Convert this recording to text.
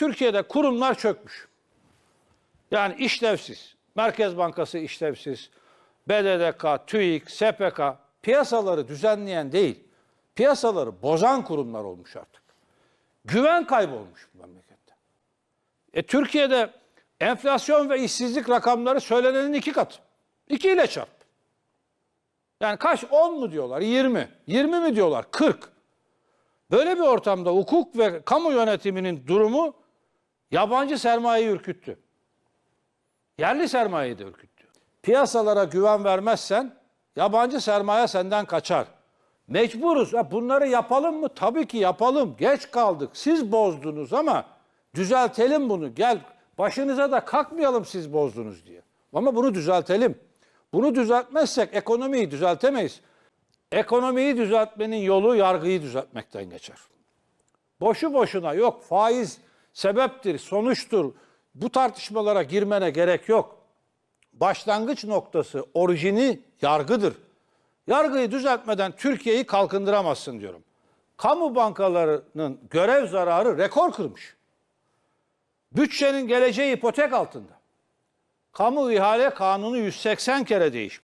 Türkiye'de kurumlar çökmüş. Yani işlevsiz. Merkez Bankası işlevsiz. BDDK, TÜİK, SPK piyasaları düzenleyen değil, piyasaları bozan kurumlar olmuş artık. Güven kaybolmuş bu memlekette. E, Türkiye'de enflasyon ve işsizlik rakamları söylenenin iki katı. İki ile çarp. Yani kaç? 10 mu diyorlar? 20. 20 mi diyorlar? 40. Böyle bir ortamda hukuk ve kamu yönetiminin durumu yabancı sermayeyi ürküttü. Yerli sermayeyi de ürküttü. Piyasalara güven vermezsen yabancı sermaye senden kaçar. Mecburuz. Ha, bunları yapalım mı? Tabii ki yapalım. Geç kaldık. Siz bozdunuz ama düzeltelim bunu. Gel başınıza da kalkmayalım siz bozdunuz diye. Ama bunu düzeltelim. Bunu düzeltmezsek ekonomiyi düzeltemeyiz. Ekonomiyi düzeltmenin yolu yargıyı düzeltmekten geçer. Boşu boşuna yok faiz sebeptir, sonuçtur. Bu tartışmalara girmene gerek yok. Başlangıç noktası, orijini yargıdır. Yargıyı düzeltmeden Türkiye'yi kalkındıramazsın diyorum. Kamu bankalarının görev zararı rekor kırmış. Bütçenin geleceği ipotek altında. Kamu ihale kanunu 180 kere değişmiş.